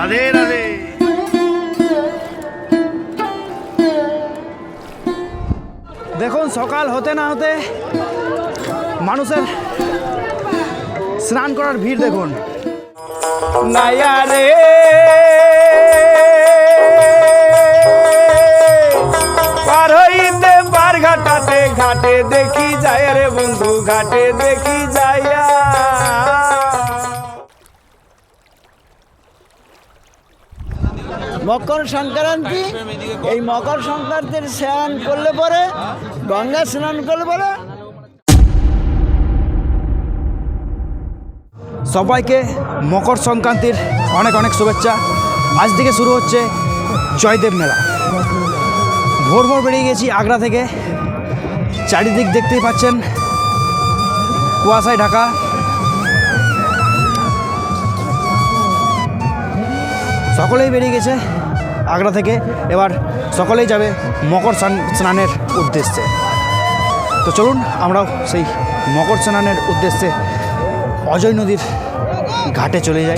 রাধে রাধে। দেখুন সকাল হতে না হতে মানুষের স্নান করার ভিড় দেখুন। নাইয়া রে। পার হইতে পার ঘাটাতে ঘাটে দেখি যায় রে বন্ধু ঘাটে দেখি যাইয়া মকর সংক্রান্তি, এই মকর সংক্রান্তির স্নান করলে পরে, গঙ্গা স্নান করলে পরে। সবাইকে মকর সংক্রান্তির অনেক অনেক শুভেচ্ছা। আজ থেকে শুরু হচ্ছে জয়দেব মেলা। ভোর ভোর বেরিয়ে গেছি আগ্রা থেকে। চারিদিক দেখতেই পাচ্ছেন, কুয়াশায় ঢাকা। সকলেই বেরিয়ে গেছে আগ্রা থেকে। এবার সকলেই যাবে মকর স্নান- স্নানের উদ্দেশ্যে। তো চলুন, আমরাও সেই মকর স্নানের উদ্দেশ্যে অজয় নদীর ঘাটে চলে যাই।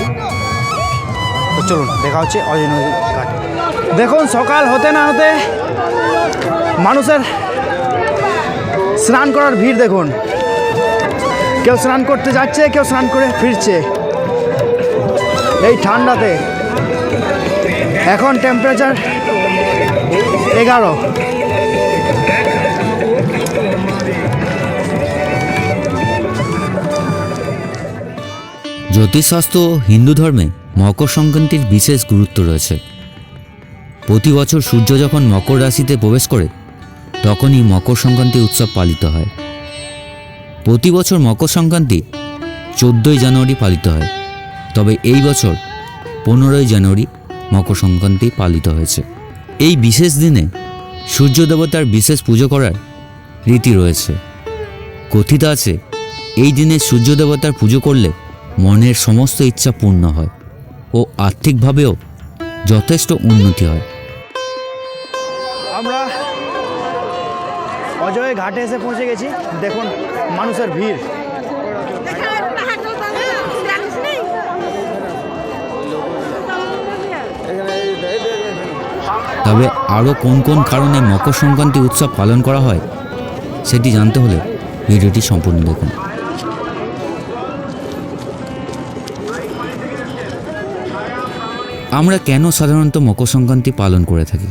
তো চলুন, দেখা হচ্ছে অজয় নদীর ঘাটে। দেখুন, সকাল হতে না হতে মানুষের স্নান করার ভিড় দেখুন। কেউ স্নান করতে যাচ্ছে, কেউ স্নান করে ফিরছে। এই ঠান্ডাতে এখন টেম্পারেচার এগারো। জ্যোতিষশাস্ত্র ও হিন্দু ধর্মে মকর সংক্রান্তির বিশেষ গুরুত্ব রয়েছে। প্রতি বছর সূর্য যখন মকর রাশিতে প্রবেশ করে, তখনই মকর সংক্রান্তি উৎসব পালিত হয়। প্রতি বছর মকর সংক্রান্তি চোদ্দোই জানুয়ারি পালিত হয়। তবে এই বছর পনেরোই জানুয়ারি মকর সংক্রান্তি পালিত হয়েছে। এই বিশেষ দিনে সূর্য দেবতার বিশেষ পুজো করার রীতি রয়েছে। কথিত আছে, এই দিনে সূর্য দেবতার পুজো করলে মনের সমস্ত ইচ্ছা পূর্ণ হয় ও আর্থিকভাবেও যথেষ্ট উন্নতি হয়। আমরা অজয় ঘাটে এসে পৌঁছে গেছি। দেখুন, মানুষের ভিড়। তবে আরও কোন কোন কারণে মকর সংক্রান্তি উৎসব পালন করা হয়, সেটি জানতে হলে ভিডিওটি সম্পূর্ণ দেখুন। আমরা কেন সাধারণত মকর সংক্রান্তি পালন করে থাকি?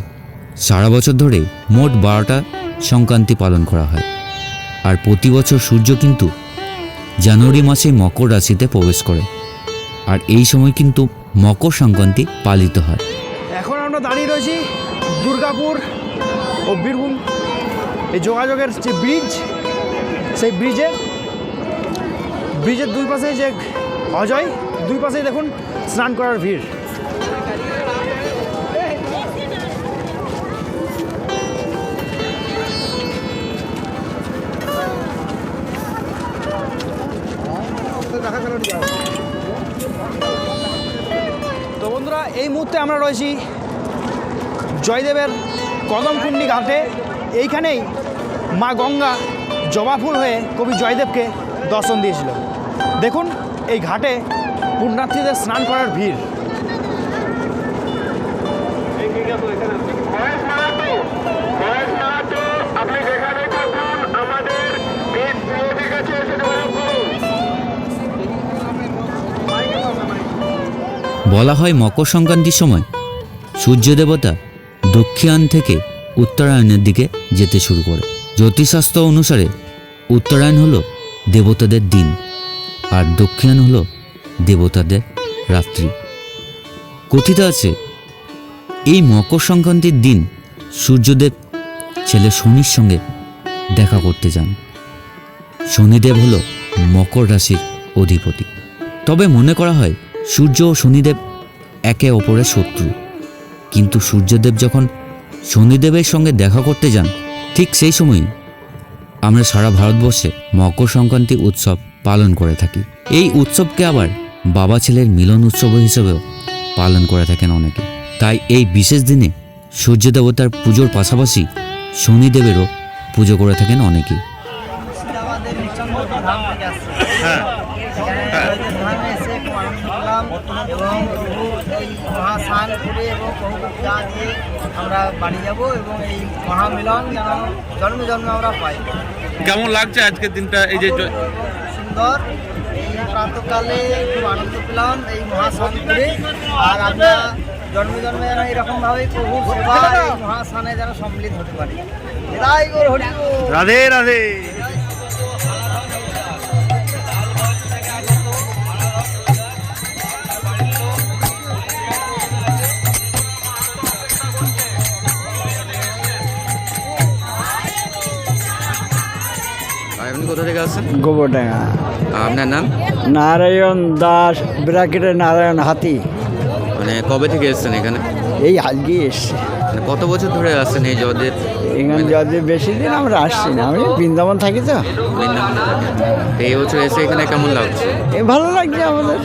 সারা বছর ধরে মোট বারোটা সংক্রান্তি পালন করা হয়। আর প্রতি বছর সূর্য কিন্তু জানুয়ারি মাসে মকর রাশিতে প্রবেশ করে। আর এই সময় কিন্তু মকর সংক্রান্তি পালিত হয়। দাঁড়িয়ে রয়েছি, দুর্গাপুর ও বীরভূম। এই যোগাযোগের যে ব্রিজ সেই ব্রিজে ব্রিজের দুই পাশে যে অজয়, দুই পাশেই দেখুন স্নান করার ভিড়। তো বন্ধুরা, এই মুহূর্তে আমরা রয়েছি জয়দেবের কদমকুণ্ডি ঘাটে এইখানেই মা গঙ্গা জবা ফুল হয়ে কবি জয়দেবকে দর্শন দিয়েছিল। দেখুন, এই ঘাটে পুণ্যার্থীদের স্নান করার ভিড়। বলা হয় মকর সংক্রান্তির সময় সূর্য দেবতা দক্ষিণায়ন থেকে উত্তরায়ণের দিকে যেতে শুরু করে। জ্যোতিষশাস্ত্র অনুসারে উত্তরায়ণ হলো দেবতাদের দিন, আর দক্ষিণায়ন হলো দেবতাদের রাত্রি। কথিত আছে, এই মকর সংক্রান্তির দিন সূর্যদেব ছেলে শনির সঙ্গে দেখা করতে যান। শনিদেব হলো মকর রাশির অধিপতি। তবে মনে করা হয়, সূর্য ও শনিদেব একে অপরের শত্রু। কিন্তু সূর্যদেব যখন শনিদেবের সঙ্গে দেখা করতে যান, ঠিক সেই সময়ই আমরা সারা ভারতবর্ষে মকর সংক্রান্তি উৎসব পালন করে থাকি। এই উৎসবকে আবার বাবা ছেলের মিলন উৎসব হিসেবেও পালন করে থাকেন অনেকে। তাই এই বিশেষ দিনে সূর্য দেবতার পুজোর পাশাপাশি শনিদেবেরও পুজো করে থাকেন অনেকেই। মহাস্নান করে এবং প্রভুকে পূজা দিয়ে আমরা বাড়ি যাব এবং এই মহামিলন যেন জন্মে জন্মে আমরা পাই। কেমন লাগছে আজকের দিনটা? এই যে সুন্দর। এই প্রাতকালে খুব আনন্দ পেলাম এই মহাস্নান করে। আর আমরা জন্মে জন্মে যেন এরকমভাবে প্রভু সেবা এই মহাস্নানে যেন সম্মিলিত হতে পারি। রাধে রাধে। কোথা থেকে আসছেন? গোবরডাঙ্গা। আপনার নাম? নারায়ণ দাস ব্রাকেটের নারায়ণ হাতি। মানে কবে থেকে এসেছেন এখানে? এই আজকে এসছে। মানে কত বছর ধরে আসছেন এই জদের এখানে যদি বেশি দিন আমরা আসছি না আমি বৃন্দাবন থাকি তো। বৃন্দাবনে এই বছর এসে এখানে কেমন লাগছে? এ ভালো লাগছে আমাদের।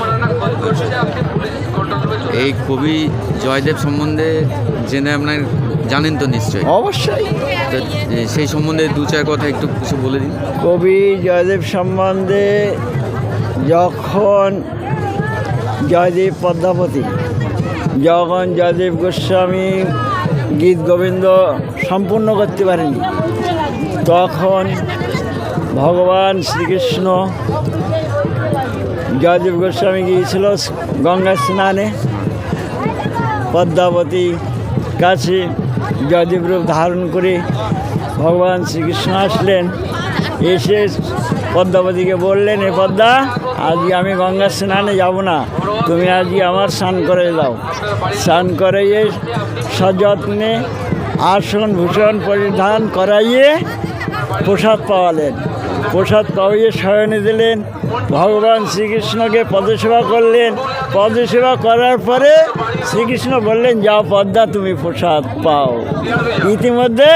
এই কবি জয়দেব সম্বন্ধে জেনে আপনার জানেন তো নিশ্চয়ই। অবশ্যই। তো সেই সম্বন্ধে দু চার কথা একটু কিছু বলে দিন। কবি জয়দেব সম্বন্ধে যখন জয়দেব পদ্মাবতী যখন জয়দেব গোস্বামী গীত গোবিন্দ সম্পূর্ণ করতে পারেনি তখন ভগবান শ্রীকৃষ্ণ জয়দেব গোস্বামী গিয়েছিল গঙ্গা স্নানে। পদ্মাবতী কাছে জয়দেব রূপ ধারণ করে, ভগবান শ্রীকৃষ্ণ আসলেন। এসে পদ্মাবতীকে বললেন, এ পদ্মা, আজকে আমি গঙ্গা স্নানে যাব না। তুমি আজকে আমার স্নান করে দাও। স্নান করাইয়ে সযত্নে আসন, ভূষণ পরিধান করাইয়ে প্রসাদ পাওয়ালেন। প্রসাদ পাওয়িয়ে শয়নে দিলেন, ভগবান শ্রীকৃষ্ণকে পদসেবা করলেন। পদসেবা করার পরে শ্রীকৃষ্ণ বললেন, যাও পদ্মা, তুমি প্রসাদ পাও। ইতিমধ্যে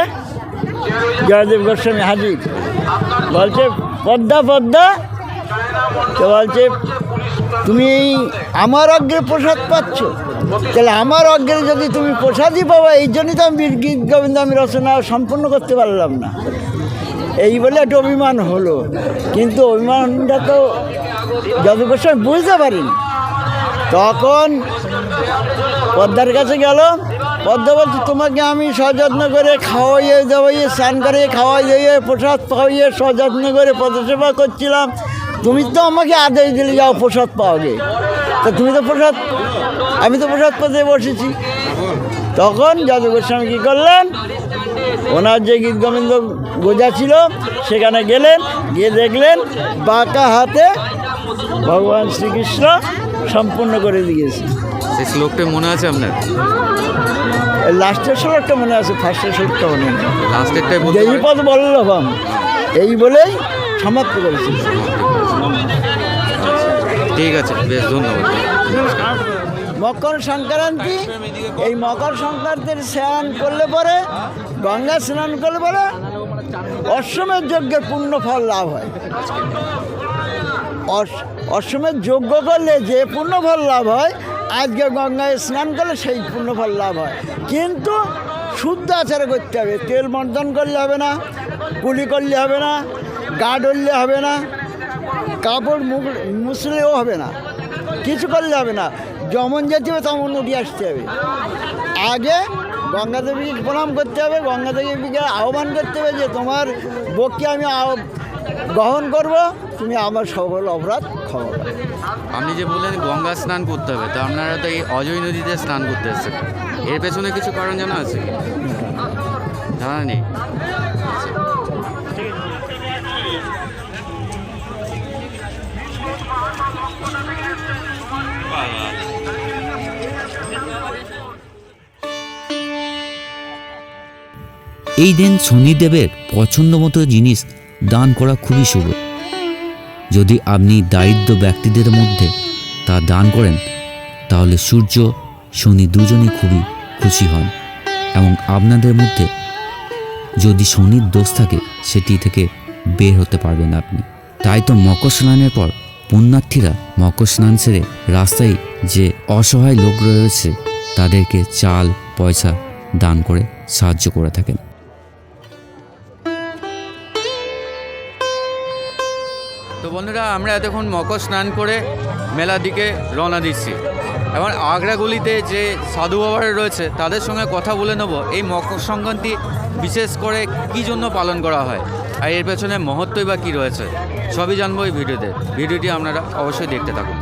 জয়দেব গোস্বামী হাজির। বলছে, পদ্মা পদ্মা। তো বলছে, তুমি আমার অগ্রে প্রসাদ পাচ্ছ। তাহলে আমার অগ্রে যদি তুমি প্রসাদই পাবা এই জন্যই তো আমি গীত গোবিন্দ, আমি রচনা সম্পূর্ণ করতে পারলাম না। এই বলে একটা অভিমান হলো। কিন্তু অভিমানটা তো যত বুঝতে পারিনি। তখন পদ্মার কাছে গেল। পদ্মা বলছে, তোমাকে আমি সযত্ন করে খাওয়াইয়ে, দাওয়াইয়ে, স্নান করে খাওয়াই দিয়ে প্রসাদ খাওয়াইয়ে সযত্ন করে পদসেবা করছিলাম। তুমি তো আমাকে আদেশ দিলে, যাও প্রসাদ পাওয়াগে তা তুমি তো প্রসাদ, আমি তো প্রসাদ পেতে বসেছি। তখন যাদু গোস্বামী কী করলেন? ওনার যে গীত গোবিন্দ গোজা ছিল, সেখানে গেলেন, গিয়ে দেখলেন, বাঁকা হাতে ভগবান শ্রীকৃষ্ণ সম্পূর্ণ করে দিয়েছে। সেই শ্লোকটা মনে আছে আপনার? এই লাস্টের শ্লোকটা মনে আছে ফার্স্টের শ্লোকটা মনে নেই লাস্টেরটাই বলতে দেবী পারেন? পদ বল্লভম এই বলেই সমাপ্ত করেছিল ঠিক আছে বেশ ধন্যবাদ। মকর সংক্রান্তি এই মকর সংক্রান্তির স্নান করলে পরে গঙ্গা স্নান করলে পরে অশ্বমের যজ্ঞের পূর্ণ ফল লাভ হয়। অস- অশ্বমের যজ্ঞ করলে যে পূর্ণ ফল লাভ হয়, আজকে গঙ্গায় স্নান করলে সেই পূর্ণ ফল লাভ হয়। কিন্তু শুদ্ধ আচারে করতে হবে, তেল মর্দন করলে হবে না, কুলি করলে হবে না, গা ডললে হবে না, কাপড় মুখ, মুছলেও হবে না, কিছু করলে হবে না, যেমন যেতে হবে তেমন উঠে আসতে হবে। আগে গঙ্গা দেবীকে প্রণাম করতে হবে, গঙ্গা দেবীকে আহ্বান করতে হবে যে তোমার বককে আমি গ্রহণ করব তুমি আমার সকল অপরাধ ক্ষমা। আপনি যে বললেন গঙ্গা স্নান করতে হবে তো আপনারা তো এই অজয় নদীতে স্নান করতে এসেছেন। এর পেছনে কিছু কারণ জানা আছে? কি জানা নেই। এই দিন শনিদেবের পছন্দ মতো জিনিস দান করা খুবই শুভ। যদি আপনি দারিদ্র ব্যক্তিদের মধ্যে তা দান করেন, তাহলে সূর্য, শনি দুজনই খুবই খুশি হন এবং আপনাদের মধ্যে যদি শনির দোষ থাকে, সেটি থেকে বের হতে পারবেন আপনি। তাই তো মকর স্নানের পর পুণ্যার্থীরা মকর স্নান সেরে রাস্তায় যে অসহায় লোক রয়েছে, তাদেরকে চাল, পয়সা দান করে সাহায্য করে থাকেন। বন্ধুরা, আমরা এতক্ষণ মকর স্নান করে মেলার দিকে রওনা দিচ্ছি। এবার আগ্রাগুলিতে যে সাধু বাবারা রয়েছে, তাদের সঙ্গে কথা বলে নেব। এই মকর সংক্রান্তি বিশেষ করে কি জন্য পালন করা হয় আর এর পেছনে মহত্বই বা কী রয়েছে, সবই জানব এই ভিডিওতে। ভিডিওটি আপনারা অবশ্যই দেখতে থাকুন।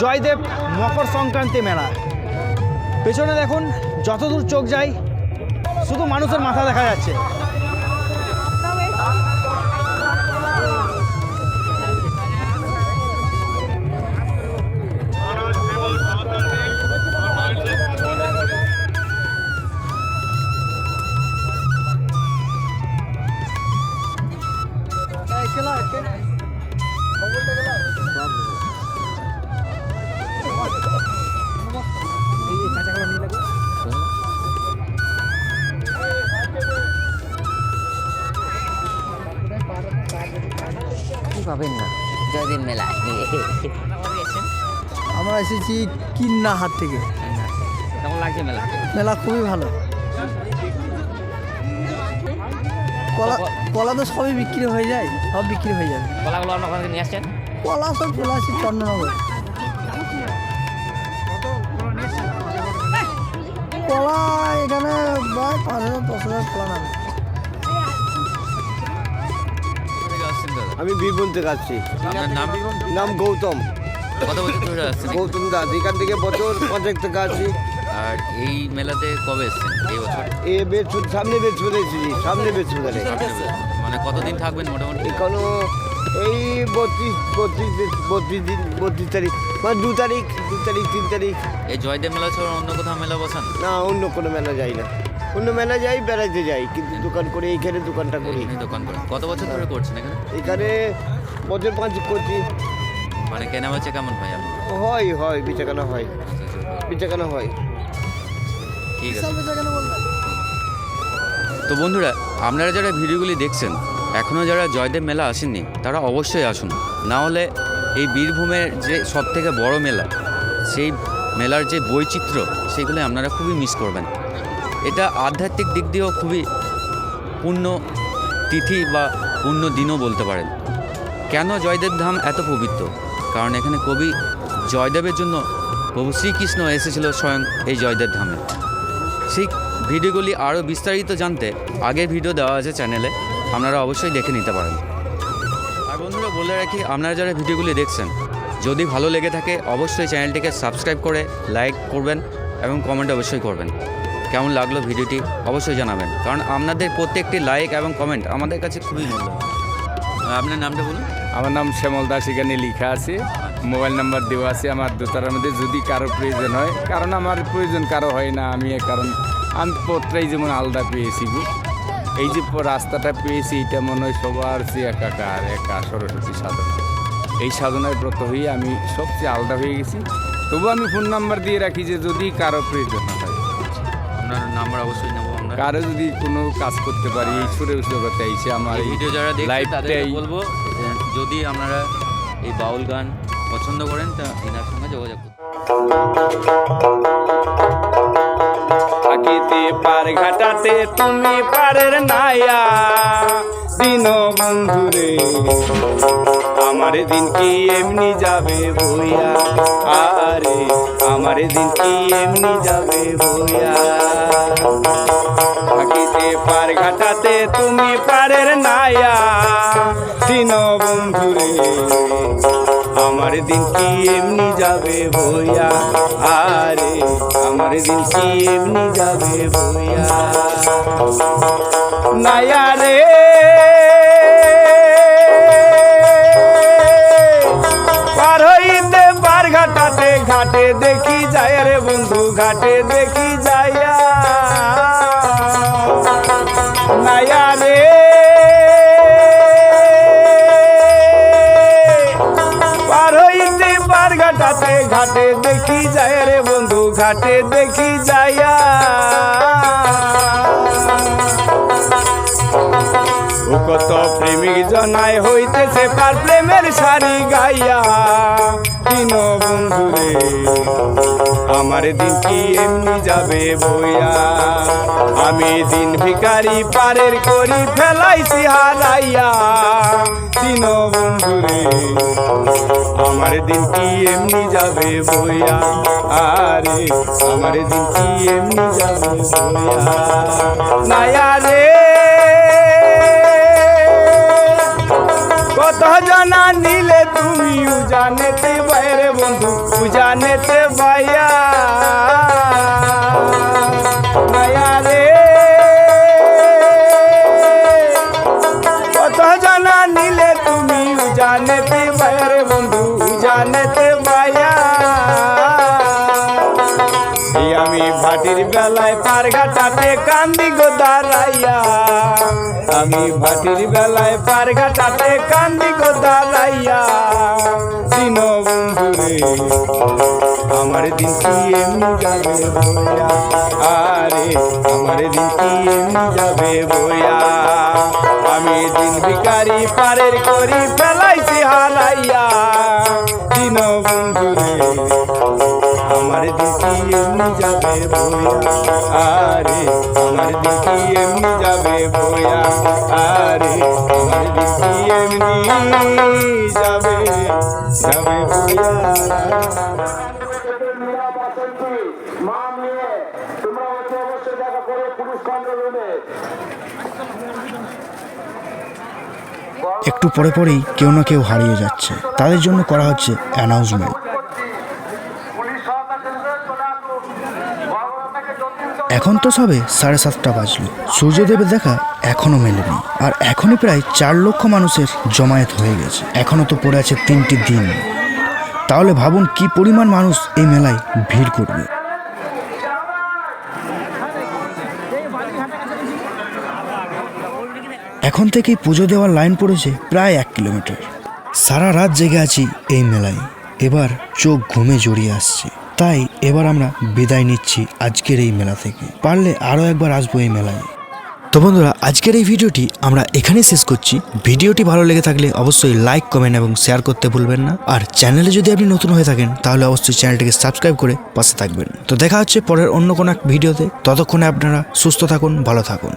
জয়দেব মকর সংক্রান্তি মেলা। পেছনে দেখুন যতদূর চোখ যায় শুধু মানুষের মাথা দেখা যাচ্ছে। পাবেন না। জয়দেব মেলায় আমরা এসেছি কিন্না হাট থেকে। কেমন লাগছে মেলা? মেলা খুবই ভালো। কলা কলা তো সবই বিক্রি হয়ে যায় সব বিক্রি হয়ে যাবে কলাগুলো আপনার ওখান নিয়ে আসছেন? কলা সব চলে আসছে চন্দ্রনগর। কলা এখানে প্রায় পাঁচ হাজার দশ হাজার কলা নামে। আমি বীরভূম থেকে আসছি। আপনার নাম নাম গৌতম। কত বছর ধরে আসছেন? গৌতম দাস এখান থেকে বছর পাঁচেক থেকে আসছি। আর এই মেলাতে কবে এসছেন? এই বছর? এ বৃহস্পতি সামনে বৃহস্পতি এসেছি সামনে বৃহস্পতি। মানে কতদিন থাকবেন মোটামুটি? এখনও এই বত্রিশ বত্রিশ দিন- বত্রিশ দিন বত্রিশ তারিখ। মানে দু তারিখ দু তারিখ তিন তারিখ। এই জয়দেব মেলা ছাড়া অন্য কোথাও মেলা বসান? না অন্য কোনো মেলা যাই না। অন্য মেলা যাই বেড়াইতে যাই কিন্তু দোকান করে এইখানে দোকানটা করি। এখানে দোকান করেন কত বছর ধরে করছেন এখানে? এখানে বছর পাঁচ করছি। মানে কেনা বেচা কেমন ভাই আপনি হয় হয় বেচাকেনা হয়। বেচাকেনা হয়। ঠিক আছে। তো বন্ধুরা আপনারা যারা ভিডিওগুলি দেখছেন এখনও যারা জয়দেব মেলা আসেননি তারা অবশ্যই আসুন। না হলে এই বীরভূমের যে সব থেকে বড় মেলা সেই মেলার যে বৈচিত্র্য সেগুলো আপনারা খুবই মিস করবেন। এটা আধ্যাত্মিক দিক দিয়েও খুবই পূর্ণ তিথি বা পূর্ণ দিনও বলতে পারেন। কেন জয়দেব ধাম এত পবিত্র? কারণ এখানে কবি জয়দেবের জন্য প্রভু শ্রীকৃষ্ণ এসেছিল স্বয়ং এই জয়দেব ধামে। সেই ভিডিওগুলি আরও বিস্তারিত জানতে আগের ভিডিও দেওয়া আছে চ্যানেলে, আপনারা অবশ্যই দেখে নিতে পারেন। আর বন্ধুরা, বলে রাখি, আপনারা যারা ভিডিওগুলি দেখছেন, যদি ভালো লেগে থাকে, অবশ্যই চ্যানেলটিকে সাবস্ক্রাইব করে, লাইক করবেন এবং কমেন্ট অবশ্যই করবেন। কেমন লাগল ভিডিওটি অবশ্যই জানাবেন। কারণ আপনাদের প্রত্যেকটি লাইক এবং কমেন্ট আমাদের কাছে খুবই মূল্যবান। আপনার নামটা বলুন। আমার নাম শ্যামল দাস, এখানে লেখা আছে। মোবাইল নাম্বার দেওয়া আছে আমার দোতারার মধ্যে। যদি কারও প্রয়োজন হয়, কারণ আমার প্রয়োজন কারও হয় না, আমি কারণ, আমি পত্রাই যেমন আলাদা পেয়েছি। এই যে রাস্তাটা পেয়েছি, এটা মনে হয় সবার চেয়ে একাকার, একা সরস্বতী সাধনা। এই সাধনায় ব্রত হয়ে আমি সবচেয়ে আলাদা হয়ে গেছি। তবু আমি ফোন নাম্বার দিয়ে রাখি যে যদি কারও প্রয়োজন হয়। আপনার নাম্বার অবশ্যই নেব আমরা। কারও যদি কোনো কাজ করতে পারি এই সুরে জগতে এসে আমার এই ভিডিও যারা দেখছেন তাদেরকে বলব যদি আপনারা এই বাউল গান পছন্দ করেন তা এনার সঙ্গে যোগাযোগ করুন। থাকিতে পার ঘাটাতে তুমি পারের নায়া দিন বন্ধুরে। আমার দিন কি এমনি যাবে বইয়া আরে, আমার দিন কি এমনি যাবে বইয়া থাকিতে পার ঘাটাতে তুমি পারের নায়া। দিন বন্ধুরে আমার দিন কি এমনি যাবে বইয়া আরে, আমার দিন কি এমনি যাবে বইয়া নায়া রে। ঘাটাতে ঘাটে দেখি যায় রে বন্ধু, ঘাটে দেখি যাইয়া রে। পার হইতে পার ঘাটাতে ঘাটে দেখি যায় রে বন্ধু, ঘাটে দেখি যাইয়া কত প্রেমিক জনায় হইতেছে পার প্রেমের শাড়ি গাইয়া। দিন বন্ধু রে আমার দিন কি এমনি যাবে বইয়া? আমি দিন ভিকারি পারের করি ফেলাইছি হারাইয়া। দিন বন্ধু রে আমার দিন কি এমনি যাবে বইয়া? আরে, আমার দিন কি এমনি যাবে বইয়া? নায়া রে কত জানা নিলে তুমি উজানেতে বাইরে বন্ধু উজানেতে বাইয়া কান্দি গো দাঁড়াইয়া। আমি ভাটির বেলায় পার ঘাটাতে কান্দি গো দাঁড়াইয়া। দিন বন্ধু রে আমার দিন কি এমনি যাবে বইয়া? আরে, আমার দিন কি এমনি যাবে বইয়া? আমি দিন ভিকারি পারের করি ফেলাইছি হারাইয়া। দিন বন্ধু রে আমার দিকে এমনি যাবে বইয়া আরে, আমার দিকে এমনি যাবে বইয়া আরে, আমার দিকে এমনি যাবে যাবে বইয়া একটু পরে পরেই কেউ না কেউ হারিয়ে যাচ্ছে। তাদের জন্য করা হচ্ছে অ্যানাউন্সমেন্ট এখন তো সবে সাড়ে সাতটা বাজলো। সূর্যদেবের দেখা এখনও মেলেনি। আর এখনই প্রায় চার লক্ষ মানুষের জমায়েত হয়ে গেছে। এখনও তো পড়ে আছে তিনটি দিন। তাহলে ভাবুন কি পরিমাণ মানুষ এই মেলায় ভিড় করবে। এখন থেকেই পুজো দেওয়ার লাইন পড়েছে প্রায় এক কিলোমিটার। সারা রাত জেগে আছি এই মেলায়। এবার চোখ ঘুমে জড়িয়ে আসছে। তাই এবার আমরা বিদায় নিচ্ছি আজকের এই মেলা থেকে। পারলে আরও একবার আসব এই মেলায়। তো বন্ধুরা, আজকের এই ভিডিওটি আমরা এখানেই শেষ করছি। ভিডিওটি ভালো লেগে থাকলে অবশ্যই লাইক, কমেন্ট এবং শেয়ার করতে ভুলবেন না। আর চ্যানেলে যদি আপনি নতুন হয়ে থাকেন, তাহলে অবশ্যই চ্যানেলটিকে সাবস্ক্রাইব করে পাশে থাকবেন। তো দেখা হচ্ছে পরের অন্য কোনো এক ভিডিওতে। ততক্ষণে আপনারা সুস্থ থাকুন, ভালো থাকুন।